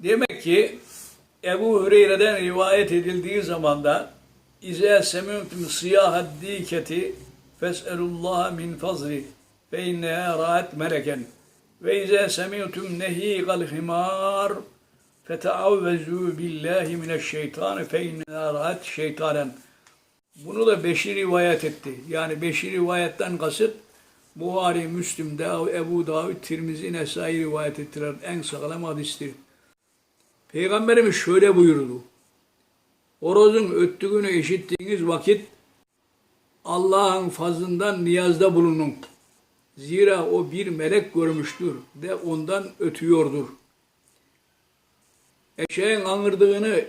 Demek ki Ebu Hureyre'den rivayet edildiği zaman da İzâ semûtum siyâhad dîketi fes'elullâhe min fazli fe innehâ râet meleken ve izâ semûtum nehîgal himâr feteavvezû billâhi mineşşeytâni fe innehâ râet şeytânen bunu da Beşir rivayet etti. Yani Beşir rivayetten kasıt Buhari, Müslim, Ebu Davud, Tirmizi, Nesai rivayet ettiler. En sağlam hadistir. Peygamberimiz şöyle buyurdu. Horozun öttüğünü işittiğiniz vakit Allah'ın fazlından niyazda bulunun. Zira o bir melek görmüştür de ondan ötüyordur. Eşeğin angırdığını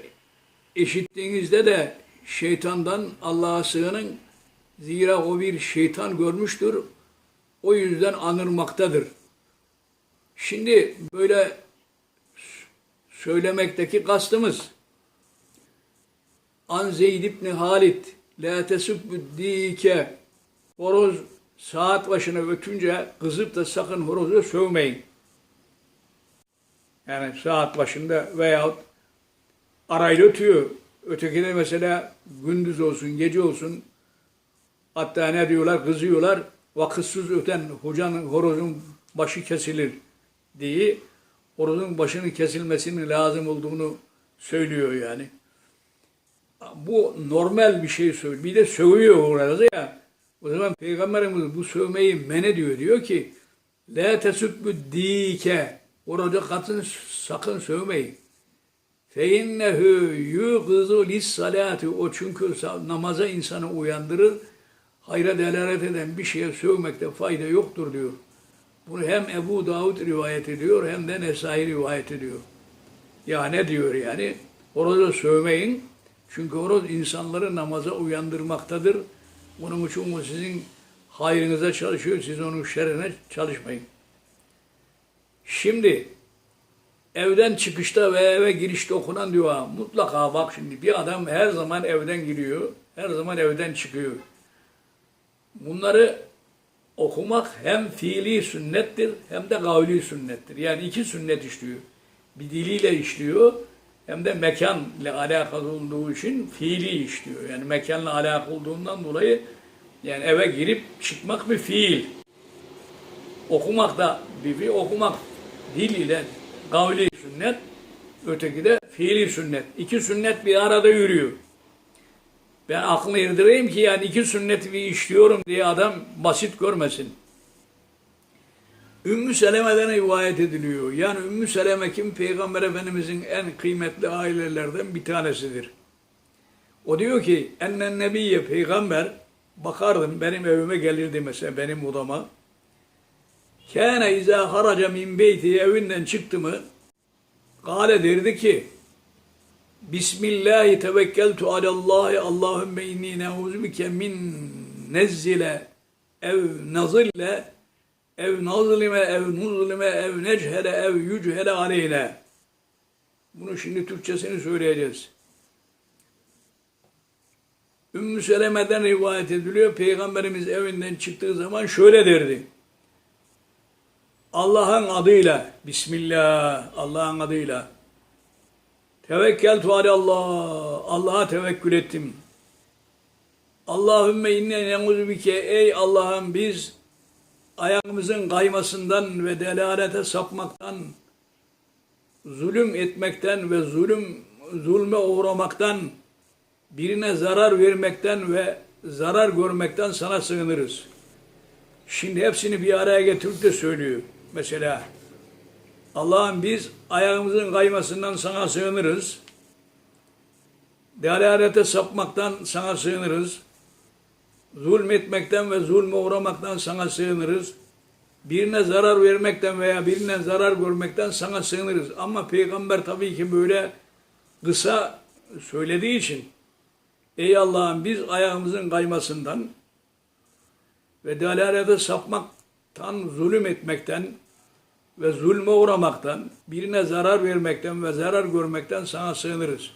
işittiğinizde de şeytandan Allah'a sığının. Zira o bir şeytan görmüştür. O yüzden anırmaktadır. Şimdi böyle söylemekteki kastımız An Zeyd ibn Halid La tesubbu dike Horoz saat başına ötünce kızıp da sakın horozu sövmeyin. Yani saat başında veyahut arayla ötüyor. Öteki de mesela gündüz olsun, gece olsun hatta ne diyorlar, kızıyorlar. Vakitsiz öten hocanın, horozun başı kesilir diye horozun başının kesilmesinin lazım olduğunu söylüyor yani. Bu normal bir şey söylüyor. Bir de sövüyor orada ya. O zaman Peygamberimiz bu sövmeyi men ediyor. Diyor ki La tesubbu dike Orada katın sakın sövmeyin. Fe innehu yuğzu lis salati o çünkü namaza insanı uyandırır. Hayra delalet eden bir şeye sövmekte fayda yoktur diyor. Bunu hem Ebu Davud rivayet ediyor hem de Nesai rivayet ediyor. Ya ne diyor yani? Horoza sövmeyin. Çünkü horoz insanları namaza uyandırmaktadır. Onun için o sizin hayrınıza çalışıyor. Siz onun şerrine çalışmayın. Şimdi evden çıkışta ve eve girişte okunan dua mutlaka bak şimdi bir adam her zaman evden giriyor, her zaman evden çıkıyor. Bunları okumak hem fiili sünnettir hem de kavli sünnettir. Yani iki sünnet işliyor. Bir diliyle işliyor hem de mekanla alakalı olduğu için fiili işliyor. Yani mekanla alakalı olduğundan dolayı yani eve girip çıkmak bir fiil. Okumak da bir fiil. Okumak dil ile kavli sünnet, öteki de fiili sünnet. İki sünnet bir arada yürüyor. Ben aklını erdireyim ki yani iki sünneti işliyorum diye adam basit görmesin. Ümmü Seleme'den rivayet ediliyor. Yani Ümmü Seleme kim? Peygamber Efendimizin en kıymetli ailelerden bir tanesidir. O diyor ki ennen nebiyye peygamber bakardım benim evime gelirdi mesela benim odama. Kâne izâ haraca min beyti evinden çıktı mı Kale derdi ki Bismillahi tevekkeltu alallahi Allahümme inni ne'ûzu bike min nezzile ev nazille ev nazlime ev nuzlime ev nechele ev yüchele aleyne. Bunu şimdi Türkçesini söyleyeceğiz. Ümmü Seleme'den rivayet ediliyor. Peygamberimiz evinden çıktığı zaman şöyle derdi. Allah'ın adıyla, Bismillah, Allah'ın adıyla. Tevekkeltu Allah, Allah'a tevekkül ettim. Allahümme inne ne'uzu bike, ey Allah'ım biz ayağımızın kaymasından ve delalete sapmaktan, zulüm etmekten ve zulüm zulme uğramaktan, birine zarar vermekten ve zarar görmekten sana sığınırız. Şimdi hepsini bir araya getirip de söylüyor. Mesela Allah'ım biz ayağımızın kaymasından sana sığınırız. Delalete sapmaktan sana sığınırız. Zulmetmekten ve zulme uğramaktan sana sığınırız. Birine zarar vermekten veya birine zarar görmekten sana sığınırız. Ama peygamber tabii ki böyle kısa söylediği için Ey Allah'ım biz ayağımızın kaymasından ve dalalete sapmaktan, zulüm etmekten ve zulme uğramaktan, birine zarar vermekten ve zarar görmekten sana sığınırız.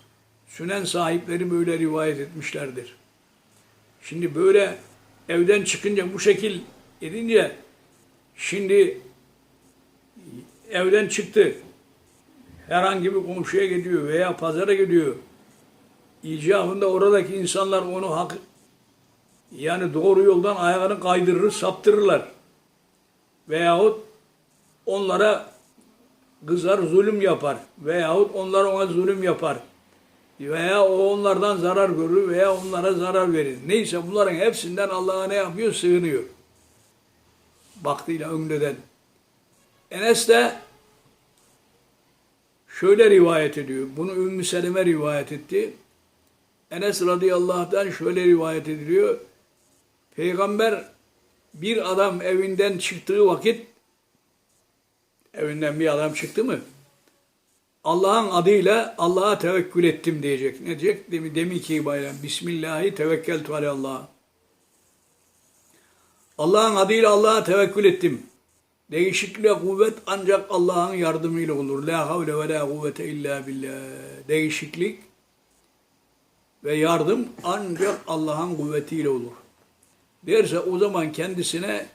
Sünen sahipleri böyle rivayet etmişlerdir. Şimdi böyle evden çıkınca bu şekil edince şimdi evden çıktı. herhangi bir komşuya gidiyor veya pazara gidiyor. İcabında oradaki insanlar onu hak yani doğru yoldan ayağını kaydırır, saptırırlar. Veyahut onlara kızar, zulüm yapar. Veyahut onlar ona zulüm yapar. Veya o onlardan zarar görür veya onlara zarar verir. Neyse bunların hepsinden Allah'a ne yapıyor? Sığınıyor. Baktığıyla ömreden. Enes de şöyle rivayet ediyor. Bunu Ümmü Seleme rivayet etti. Enes radıyallahu şöyle rivayet ediliyor. Peygamber bir adam evinden çıktığı vakit evinden bir adam çıktı mı? Allah'ın adıyla Allah'a tevekkül ettim diyecek. Ne diyecek? Demi, demi ki bayram. Bismillahi tevekkeltu alallah. Allah'ın adıyla Allah'a tevekkül ettim. Değişikliğe kuvvet ancak Allah'ın yardımıyla olur. La havle ve la kuvvete illa billah. Değişiklik ve yardım ancak Allah'ın kuvvetiyle olur. Derse o zaman kendisine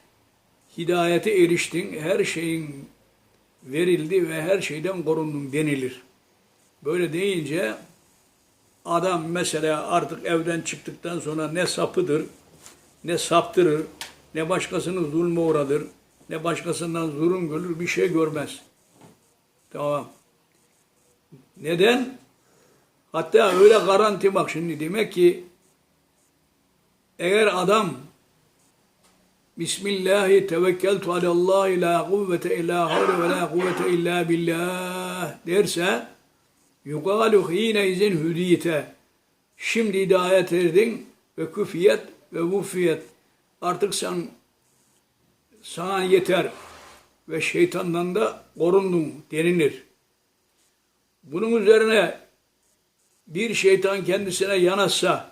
hidayete eriştin, her şeyin verildi ve her şeyden korundun denilir. Böyle deyince adam mesela artık evden çıktıktan sonra ne sapıdır, ne saptırır, ne başkasının zulme uğradır, ne başkasından zulüm görür, bir şey görmez. Tamam. Neden? Hatta öyle garanti bak şimdi demek ki eğer adam Bismillahi tevekkeltu alallahi la kuvvete illa havle ve la kuvvete illa billah derse yugalu hine izin hüdiyete şimdi hidayet erdin ve küfiyet ve vufiyet artık sen sana yeter ve şeytandan da korundun denilir. Bunun üzerine bir şeytan kendisine yanaşsa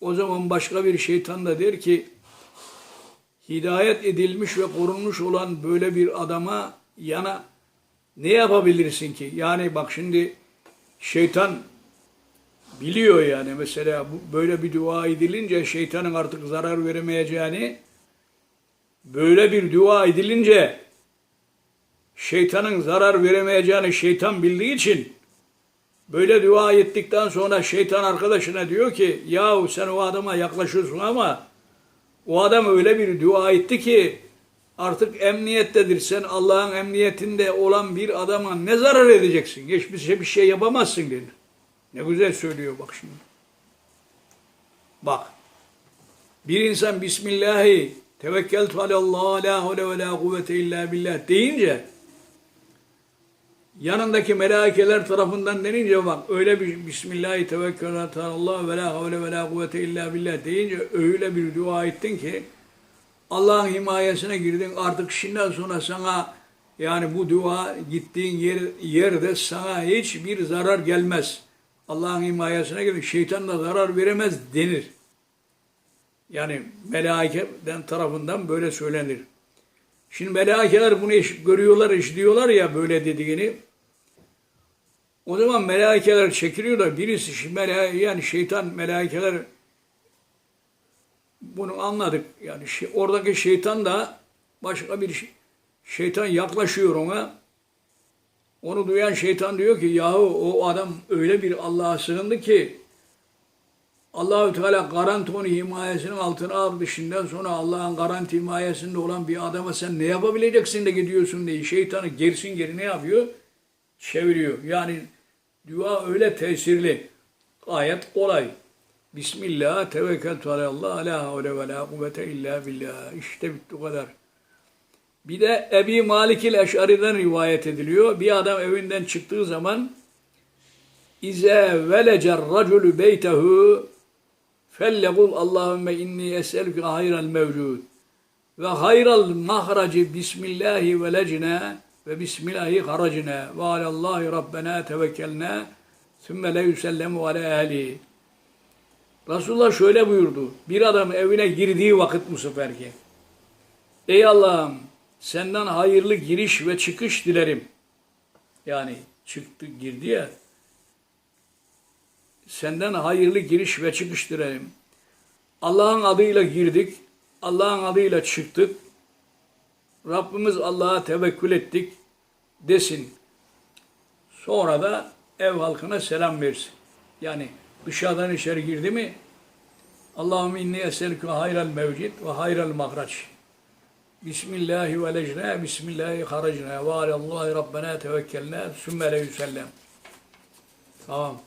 o zaman başka bir şeytan da der ki hidayet edilmiş ve korunmuş olan böyle bir adama yana ne yapabilirsin ki? Yani bak şimdi şeytan biliyor yani mesela bu, böyle bir dua edilince şeytanın artık zarar veremeyeceğini böyle bir dua edilince şeytanın zarar veremeyeceğini şeytan bildiği için böyle dua ettikten sonra şeytan arkadaşına diyor ki yahu sen o adama yaklaşıyorsun ama o adam öyle bir dua etti ki artık emniyettedir. Sen Allah'ın emniyetinde olan bir adama ne zarar edeceksin? Şey, bir şey yapamazsın dedi. Ne güzel söylüyor bak şimdi. Bak. Bir insan Bismillahi tevekkeltu alallah la havle ve la kuvvete illa billah deyince yanındaki melaikeler tarafından denince bak öyle bir Bismillahi tevekkeltu alallah ve la havle ve la kuvvete illa billah deyince öyle bir dua ettin ki Allah'ın himayesine girdin artık şimdiden sonra sana yani bu dua gittiğin yer, yerde sana hiçbir zarar gelmez. Allah'ın himayesine girdin şeytan da zarar veremez denir. Yani melaikeden tarafından böyle söylenir. Şimdi melaikeler bunu görüyorlar, işliyorlar ya böyle dediğini. O zaman melaikeler çekiliyorlar. Birisi melaike, yani şeytan melaikeler bunu anladık. Yani şey, oradaki şeytan da başka bir şey, şeytan yaklaşıyor ona. Onu duyan şeytan diyor ki yahu o adam öyle bir Allah'a sığındı ki Allahü Teala garanti onu himayesinin altına aldı. Şimdiden sonra Allah'ın garanti himayesinde olan bir adama sen ne yapabileceksin de gidiyorsun diye şeytanı gerisin geri ne yapıyor? Çeviriyor. Yani dua öyle tesirli. Gayet kolay. Bismillah, tevekkeltu alallah, la havle ve la kuvvete illa billah. İşte bitti kadar. Bir de Ebi Malik il Eş'ari'den rivayet ediliyor. Bir adam evinden çıktığı zaman İze velecer raculu beytehu fellegul Allahümme inni es'elüke hayral mevcud ve hayral mahraci bismillahi velecine ve bismillahi haracine ve alallahi rabbena tevekkelna sümme le yüsellemu ala ehli. Resulullah şöyle buyurdu. Bir adam evine girdiği vakit bu seferki. Ey Allah'ım senden hayırlı giriş ve çıkış dilerim. Yani çıktı girdi ya. Senden hayırlı giriş ve çıkış dilerim. Allah'ın adıyla girdik. Allah'ın adıyla çıktık. Rabbimiz Allah'a tevekkül ettik desin. Sonra da ev halkına selam versin. Yani dışarıdan içeri girdi mi Allahümme inni eselükü hayral mevcid ve hayral mahraç. Bismillahi ve lecna, bismillahi haracna ve alallahi rabbena tevekkelna, sümme le yüsellem. Tamam.